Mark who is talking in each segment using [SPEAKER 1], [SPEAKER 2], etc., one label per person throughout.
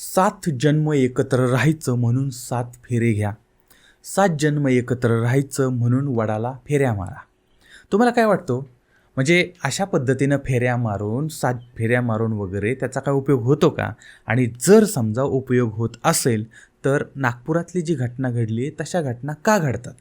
[SPEAKER 1] सात जन्म एकत्र राहायचं म्हणून सात फेरे घ्या. सात जन्म एकत्र राहायचं म्हणून वडाला फेऱ्या मारा. तुम्हाला काय वाटतं? म्हणजे अशा पद्धतीनं फेऱ्या मारून सात फेऱ्या मारून वगैरे त्याचा काय उपयोग होतो का? आणि जर समजा उपयोग होत असेल तर नागपुरातली जी घटना घडली तशा घटना का घडतात?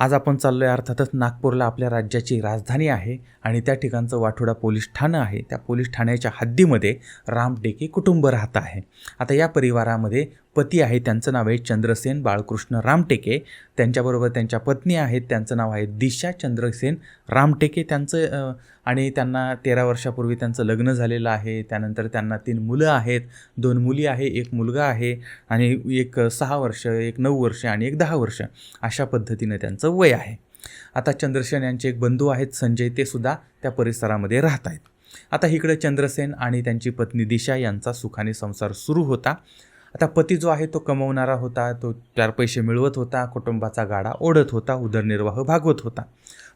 [SPEAKER 1] आज आपण चाललो आहे अर्थातच नागपूरला आपल्या राज्याची राजधानी आहे आणि त्या ठिकाणचं वाठोडा पोलीस ठाणं आहे. त्या पोलीस ठाण्याच्या हद्दीमध्ये रामटेके कुटुंब राहत आहे. आता या परिवारामध्ये पती आहे त्यांचं नाव आहे चंद्रसेन बाळकृष्ण रामटेके. त्यांच्याबरोबर त्यांच्या पत्नी आहेत त्यांचं नाव आहे दिशा चंद्रसेन रामटेके. त्यांचं आणि त्यांना तेरा वर्षापूर्वी त्यांचं लग्न झालेलं आहे. त्यानंतर त्यांना तीन मुलं आहेत. दोन मुली आहे एक मुलगा आहे आणि एक सहा वर्ष एक नऊ वर्ष आणि एक दहा वर्ष अशा पद्धतीनं त्यांचं वय आहे. आता चंद्रसेन यांचे एक बंधू आहेत संजय. ते सुद्धा त्या परिसरामध्ये राहत आहेत आता इकडे चंद्रसेन आणि त्यांची पत्नी दिशा यांचा सुखाने संसार सुरू होता. आता पती जो आहे तो कमवणारा होता तो चार पैसे मिळवत होता कुटुंबाचा गाडा ओढत होता उदरनिर्वाह भागवत होता.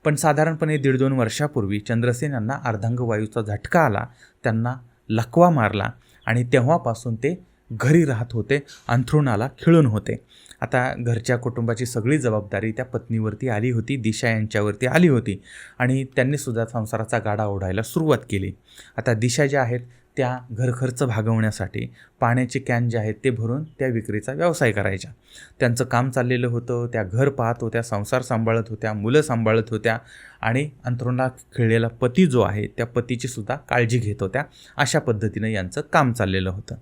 [SPEAKER 1] पण साधारणपणे दीड दोन वर्षापूर्वी चंद्रसेन यांना अर्धांगवायूचा झटका आला त्यांना लकवा मारला आणि तेव्हापासून ते घरी राहत होते अंथरुणाला खिळून होते. आता घरच्या कुटुंबाची सगळी जबाबदारी त्या पत्नीवरती आली होती दिशा यांच्यावरती आली होती आणि त्यांनीसुद्धा संसाराचा गाडा ओढायला सुरुवात केली. आता दिशा ज्या आहेत त्या घरखर्च भागवण्यासाठी पाण्याचे कॅन जे आहेत ते भरून त्या विक्रीचा व्यवसाय करायच्या. त्यांचं काम चाललेलं होतं त्या घर पाहत होत्या संसार सांभाळत होत्या मुलं सांभाळत होत्या आणि अंथरुणाला खेळलेला पती जो आहे त्या पतीची सुद्धा काळजी घेत होत्या. अशा पद्धतीनं यांचं काम चाललेलं होतं.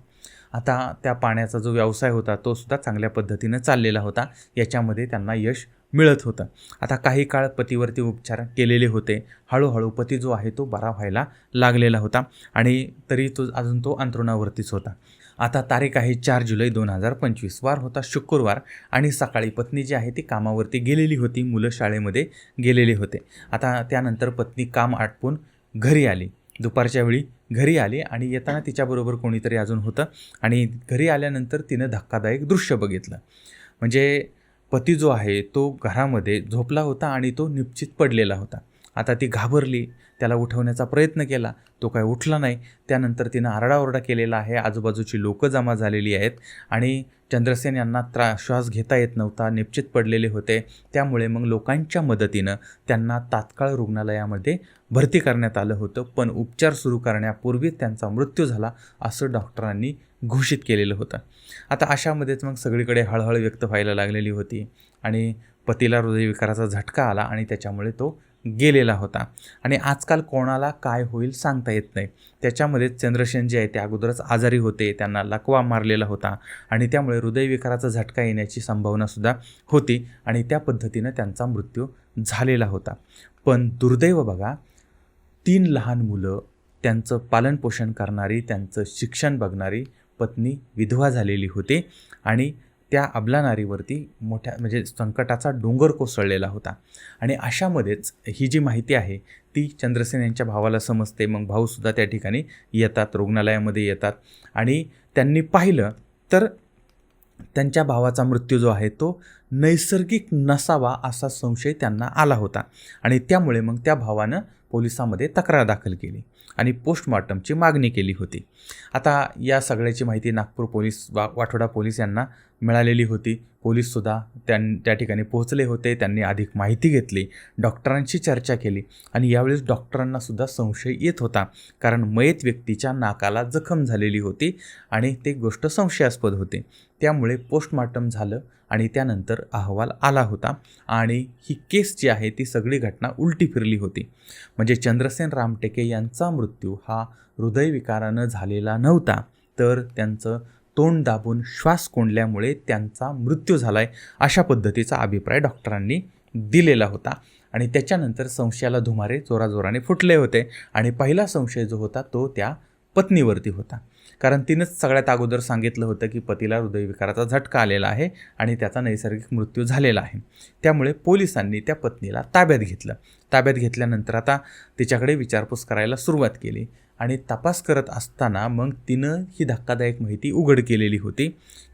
[SPEAKER 1] आता त्या पाण्याचा जो व्यवसाय होता तो सुद्धा चांगल्या पद्धतीनं चाललेला होता. याच्यामध्ये त्यांना यश मिळत होतं. आता काही काळ पतीवरती उपचार केलेले होते. हळूहळू पती जो आहे तो बरा व्हायला लागलेला होता आणि तरी तो अजून तो अंतरुणावरतीच होता. आता तारीख आहे चार जुलै दोन हजार पंचवीस. वार होता शुक्रवार आणि सकाळी पत्नी जी आहे ती कामावरती गेलेली होती. मुलं शाळेमध्ये गेलेले होते. आता त्यानंतर पत्नी काम आटपून घरी आली. दुपारच्या वेळी घरी आली आणि येताना तिच्याबरोबर कोणीतरी अजून होतं आणि घरी आल्यानंतर तिनं धक्कादायक दृश्य बघितलं. म्हणजे पती जो आहे तो घरामध्ये झोपला होता आणि तो निश्चित पडलेला होता. आता ती घाबरली त्याला उठवण्याचा प्रयत्न केला. तो काय उठला नाही. त्यानंतर तिनं आरडाओरडा केलेला आहे. आजूबाजूची लोकं जमा झालेली आहेत आणि चंद्रसेन यांना त्रा श्वास घेता येत नव्हता निश्चित पडलेले होते. त्यामुळे मग लोकांच्या मदतीनं त्यांना तात्काळ रुग्णालयामध्ये भरती करण्यात आलं होतं. पण उपचार सुरू करण्यापूर्वीच त्यांचा मृत्यू झाला असं डॉक्टरांनी घोषित केलेलं होतं. आता अशामध्येच मग सगळीकडे हळहळ व्यक्त व्हायला लागलेली होती आणि पतीला हृदयविकाराचा झटका आला आणि त्याच्यामुळे तो गेलेला होता. आणि आजकाल कोणाला काय होईल सांगता येत नाही. त्याच्यामध्ये चंद्रसेन जे आहे ते अगोदरच आजारी होते त्यांना लकवा मारलेला होता. आणि त्यामुळे हृदयविकाराचा झटका येण्याची संभावनासुद्धा होती आणि त्या पद्धतीनं त्यांचा मृत्यू झालेला होता. पण दुर्दैव बघा तीन लहान मुलं त्यांचं पालनपोषण करणारी त्यांचं शिक्षण बघणारी पत्नी विधवा झालेली होती आणि त्या अबला नारीवरती मोठ्या म्हणजे संकटाचा डोंगर कोसळलेला होता. आणि अशामध्येच ही जी माहिती आहे ती चंद्रसेन यांच्या भावाला समजते. मग भाऊसुद्धा त्या ठिकाणी येतात रुग्णालयामध्ये येतात. आणि त्यांनी पाहिलं तर त्यांच्या भावाचा मृत्यू जो आहे तो नैसर्गिक नसावा असा संशय त्यांना आला होता. आणि त्यामुळे मग त्या भावानं पोलिसामध्ये तक्रार दाखल केली. आणि पोस्टमॉर्टमची मागणी केली होती. आता या सगळ्याची माहिती नागपूर पोलीस वा वाठोडा पोलीस यांना मिळालेली होती. पोलीससुद्धा त्यां त्या ठिकाणी पोहोचले होते. त्यांनी अधिक माहिती घेतली. डॉक्टरांशी चर्चा केली आणि यावेळेस डॉक्टरांनासुद्धा संशय येत होता. कारण मयत व्यक्तीच्या नाकाला जखम झालेली होती आणि ते गोष्ट संशयास्पद होती. त्यामुळे पोस्टमॉर्टम झालं आणि त्यानंतर अहवाल आला होता आणि ही केस जी आहे ती सगळी घटना उलटी फिरली होती. म्हणजे चंद्रसेन रामटेके यांचा मृत्यू हा हृदयविकारानं झालेला नव्हता तर त्यांचं तोंड दाबून श्वास कोंडल्यामुळे त्यांचा मृत्यू झाला आहे अशा पद्धतीचा अभिप्राय डॉक्टरांनी दिलेला होता. आणि त्याच्यानंतर संशयाला धुमारे जोराजोराने फुटले होते. आणि पहिला संशय जो होता तो त्या पत्नीवरती होता. कारण तिनंच सगळ्यात अगोदर सांगितलं होतं की पतीला हृदयविकाराचा झटका आलेला आहे आणि त्याचा नैसर्गिक मृत्यू झालेला आहे. त्यामुळे पोलिसांनी त्या पत्नीला ताब्यात घेतलं. ताब्यात घेतल्यानंतर आता तिच्याकडे विचारपूस करायला सुरुवात केली आणि तपास करत असताना मग तिनं ही धक्कादायक माहिती उघड केलेली होती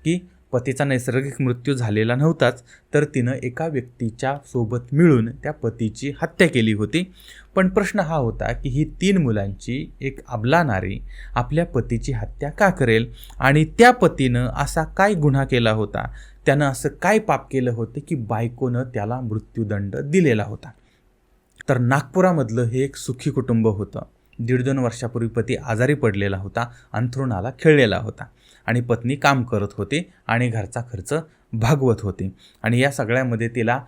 [SPEAKER 1] की पतीचा नैसर्गिक मृत्यू झालेला नव्हताच तर तिनं एका व्यक्तीच्या सोबत मिळून त्या पतीची हत्या केली होती. पण प्रश्न हा होता की ही तीन मुलांची एक अबला नारी आपल्या पतीची हत्या का करेल? आणि त्या पतीनं असा काय गुन्हा केला होता? त्यानं असं काय पाप केलं होतं की बायकोनं त्याला मृत्यूदंड दिलेला होता? तर नागपुरामधलं हे एक सुखी कुटुंब होतं. दीड दोन वर्षापूर्वी पती आजारी पडलेला होता अंथरुणाला खेळलेला होता. आणि पत्नी काम करत होती आणि घरचा खर्च भागवत होती. आणि या सगळ्यामध्ये तिला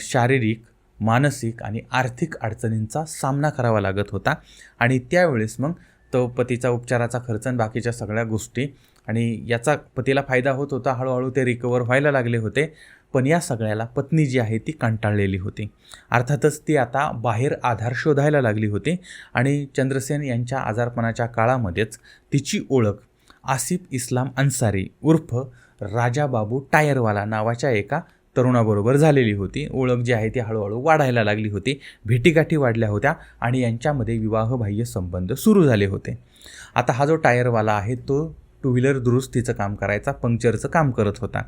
[SPEAKER 1] शारीरिक मानसिक आणि आर्थिक अडचणींचा सामना करावा लागत होता. आणि त्यावेळेस मग तो पतीचा उपचाराचा खर्च आणि बाकीच्या सगळ्या गोष्टी आणि याचा पतीला फायदा होत होता. हळूहळू ते रिकवर व्हायला लागले होते. पण या सगळ्याला पत्नी जी आहे ती कंटाळलेली होती. अर्थातच ती आता बाहेर आधार शोधायला लागली होती. आणि चंद्रसेन यांच्या आजारपणाच्या काळामध्येच तिची ओळख आसिफ इस्लाम अन्सारी उर्फ राजाबाबू टायरवाला नावाच्या एका तरुणाबरोबर झालेली होती. ओळख जी आहे ती हळूहळू वाढायला लागली होती. भेटीगाठी वाढल्या होत्या आणि यांच्यामध्ये विवाहबाह्य संबंध सुरू झाले होते. आता हा जो टायरवाला आहे तो टू व्हीलर दुरुस्तीचं काम करायचा पंक्चरचं काम करत होता.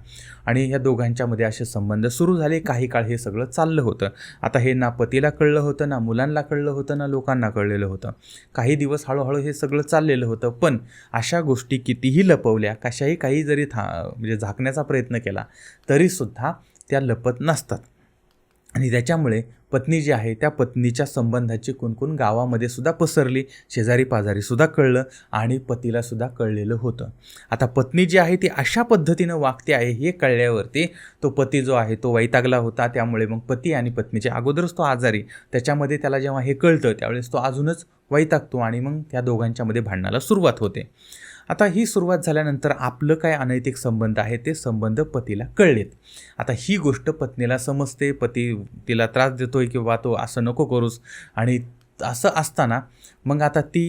[SPEAKER 1] आणि ह्या दोघांच्यामध्ये असे संबंध सुरू झाले काही काळ हे सगळं चाललं होतं. आता हे ना पतीला कळलं होतं ना मुलांना कळलं होतं ना लोकांना कळलेलं होतं. काही दिवस हळूहळू हे सगळं चाललेलं होतं पण अशा गोष्टी कितीही लपवल्या कशाही काही जरी था म्हणजे झाकण्याचा प्रयत्न केला तरीसुद्धा त्या लपत नसतात. आणि त्याच्यामुळे पत्नी जी आहे त्या पत्नीच्या संबंधाची कुणकुण गावामध्ये सुद्धा पसरली शेजारी पाजारीसुद्धा कळलं आणि पतीलासुद्धा कळलेलं होतं. आता पत्नी जी आहे ती अशा पद्धतीनं वागते आहे हे कळल्यावरती तो पती जो आहे तो वैतागला होता. त्यामुळे मग पती आणि पत्नीच्या अगोदरच तो आजारी. त्याच्यामध्ये त्याला जेव्हा हे कळतं त्यावेळेस तो अजूनच वैतागतो आणि मग त्या दोघांच्यामध्ये भांडणाला सुरुवात होते. आता ही सुरुवात झाल्यानंतर आपलं काय अनैतिक संबंध आहे ते संबंध पतीला कळलेत. आता ही गोष्ट पत्नीला समजते पती तिला त्रास देतोय किंवा तो असं नको करूस आणि असं असताना मग आता ती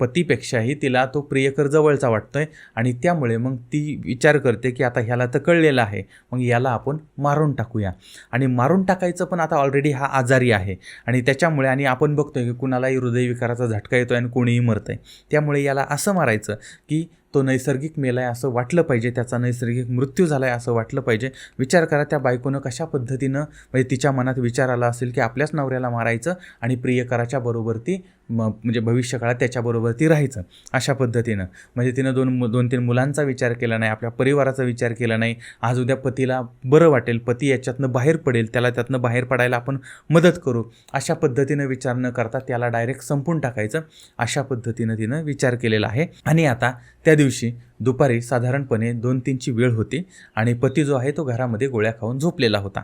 [SPEAKER 1] पतीपेक्षाही तिला तो प्रियकर जवळचा वाटतो आहे आणि त्यामुळे मग ती विचार करते की आता ह्याला तर कळलेलं आहे मग याला आपण मारून टाकूया. आणि मारून टाकायचं पण आता ऑलरेडी हा आजारी आहे आणि त्याच्यामुळे आणि आपण बघतोय की कुणालाही हृदयविकाराचा झटका येतो आहे आणि कोणीही मरतं आहे त्यामुळे याला असं मारायचं की तो नैसर्गिक मेला आहे असं वाटलं पाहिजे त्याचा नैसर्गिक मृत्यू झाला आहे असं वाटलं पाहिजे. विचार करा त्या बायकोनं कशा पद्धतीनं म्हणजे तिच्या मनात विचार आला असेल की आपल्याच नवऱ्याला मारायचं आणि प्रियकराच्या बरोबर ती म म्हणजे भविष्यकाळात त्याच्याबरोबर ती राहायचं अशा पद्धतीनं. म्हणजे तिनं दोन दोन तीन मुलांचा विचार केला नाही आपल्या परिवाराचा विचार केला नाही. आज उद्या पतीला बरं वाटेल पती याच्यातनं बाहेर पडेल त्याला त्यातनं बाहेर पडायला आपण मदत करू. अशा पद्धतीनं विचार न करता त्याला डायरेक्ट संपून टाकायचं अशा पद्धतीनं तिनं विचार केलेला आहे. आणि आता त्या दिवशी दुपारी साधारणपणे दोन तीनची वेळ होती आणि पती जो आहे तो घरामध्ये गोळ्या खाऊन झोपलेला होता.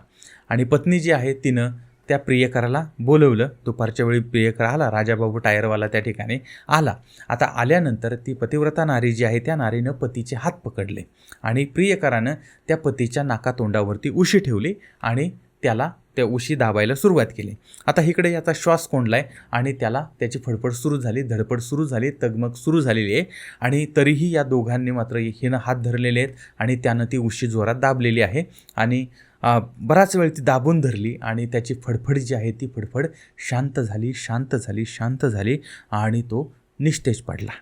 [SPEAKER 1] आणि पत्नी जी आहे तिनं त्या प्रियकराला बोलवलं. दुपारच्या वेळी प्रियकर आला. राजाबाबू टायरवाला त्या ठिकाणी आला. आता आल्यानंतर ती पतिव्रता नारी जी आहे त्या नारीनं पतीचे हात पकडले आणि प्रियकरानं त्या पतीच्या नाकातोंडावरती उशी ठेवली आणि त्याला त्या उशी दाबायला सुरुवात केली. आता इकडे याचा श्वास कोंडलाय आणि त्याला त्याची फडफड सुरू झाली धडपड सुरू झाली तगमग सुरू झालेली आहे आणि तरीही या दोघांनी मात्र हिनं हात धरलेले आहेत आणि त्यानं ती उशी जोरात दाबलेली आहे आणि बराच वेळ ती दाबून धरली आणि त्याची फडफड जी आहे ती फडफड शांत झाली शांत झाली शांत झाली आणि तो निस्तेज पडला.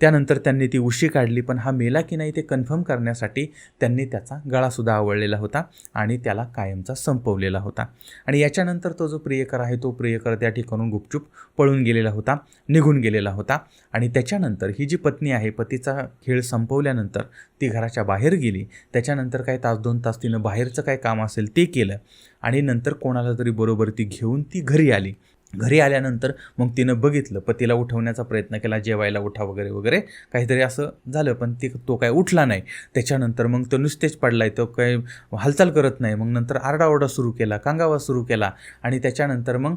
[SPEAKER 1] त्यानंतर त्यांनी ती उशी काढली पण हा मेला की नाही ते कन्फर्म करण्यासाठी त्यांनी त्याचा गळासुद्धा आवळलेला होता आणि त्याला कायमचा संपवलेला होता. आणि याच्यानंतर तो जो प्रियकर आहे तो प्रियकर त्या ठिकाणून गुपचूप पळून गेलेला होता निघून गेलेला होता. आणि त्याच्यानंतर ही जी पत्नी आहे पतीचा खेळ संपवल्यानंतर ती घराच्या बाहेर गेली. त्याच्यानंतर काही तास दोन तास तिनं बाहेरचं काय काम असेल ते केलं आणि नंतर कोणाला तरी बरोबर ती घेऊन ती घरी आली. घरी आल्यानंतर मग तिनं बघितलं पतीला उठवण्याचा प्रयत्न केला जेवायला उठा वगैरे वगैरे. काहीतरी असं झालं पण ती तो काय उठला नाही. त्याच्यानंतर मग तो नुसतेच पडलाय तो काय हालचाल करत नाही. मग नंतर आरडाओरडा सुरू केला कांगावा सुरू केला. आणि त्याच्यानंतर मग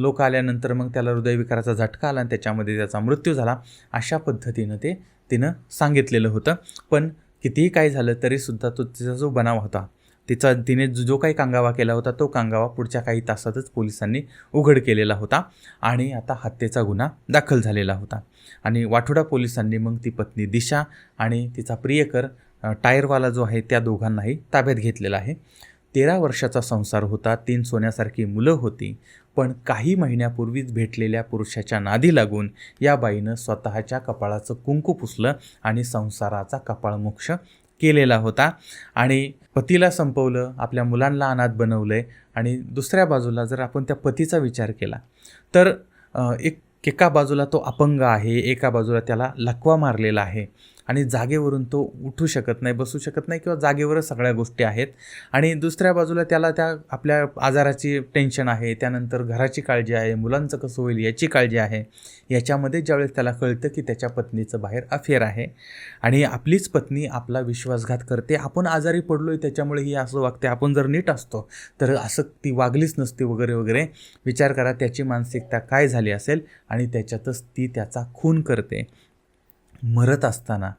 [SPEAKER 1] लोक आल्यानंतर मग त्याला हृदयविकाराचा झटका आला आणि त्याच्यामध्ये त्याचा मृत्यू झाला. अशा पद्धतीनं ते तिनं सांगितलेलं होतं. पण कितीही काय झालं तरीसुद्धा तो तिचा जो बनाव होता तिचा तिने जो जो काही कांगावा केला होता तो कांगावा पुढच्या काही तासातच पोलिसांनी उघड केलेला होता आणि आता हत्येचा गुन्हा दाखल झालेला होता. आणि वाठोडा पोलिसांनी मग ती पत्नी दिशा आणि तिचा प्रियकर टायरवाला जो आहे त्या दोघांनाही ताब्यात घेतलेला आहे. तेरा वर्षाचा संसार होता तीन सोन्यासारखी मुलं होती पण काही महिन्यापूर्वीच भेटलेल्या पुरुषाच्या नादी लागून या बाईनं स्वतःच्या कपाळाचं कुंकू पुसलं आणि संसाराचा कपाळमोक्ष केलेला होता. आणि पतीला संपवलं आपल्या मुलांना अनाथ बनवलं आहे आणि दुसऱ्या बाजूला जर आपण त्या पतीचा विचार केला तर एक एका बाजूला तो अपंग आहे एका बाजूला त्याला लकवा मारलेला आहे. आणि जागेवरून तो उठू शकत नाही बसू शकत नाही किंवा जागेवरच सगळ्या गोष्टी आहेत. आणि दुसऱ्या बाजूला त्याला त्या आपल्या आजाराची टेन्शन आहे त्यानंतर घराची काळजी आहे मुलांचं कसं होईल याची काळजी आहे. याच्यामध्ये ज्यावेळेस त्याला कळतं की त्याच्या पत्नीचं बाहेर अफेअर आहे आणि आपलीच पत्नी आपला विश्वासघात करते. आपण आजारी पडलो आहे त्याच्यामुळे ही असं वागते. आपण जर नीट असतो तर असं ती वागलीच नसती वगैरे वगैरे. विचार करा त्याची मानसिकता काय झाली असेल आणि त्याच्यातच ती त्याचा खून करते. मरत असताना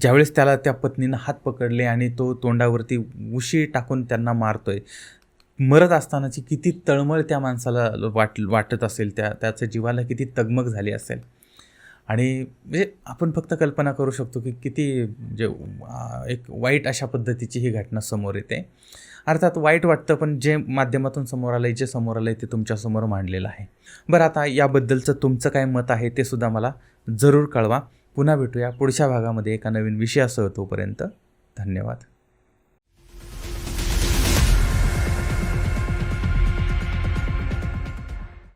[SPEAKER 1] ज्यावेळेस त्याला त्या पत्नीनं हात पकडले आणि तो तोंडावरती उशी टाकून त्यांना मारतोय मरत असतानाची किती तळमळ त्या माणसाला वाट वाटत असेल त्या त्याच्या जीवाला किती तगमग झाली असेल. आणि म्हणजे आपण फक्त कल्पना करू शकतो की किती म्हणजे, जे एक वाईट अशा पद्धतीची ही घटना समोर येते. अर्थात वाईट वाटतं पण जे माध्यमातून समोर आलं आहे जे समोर आलं आहे ते तुमच्यासमोर मांडलेलं आहे. बरं आता याबद्दलचं तुमचं काय मत आहे ते सुद्धा मला जरूर कळवा. पुन्हा भेटूया पुढच्या भागामध्ये एका नवीन विषयासह तोपर्यंत धन्यवाद.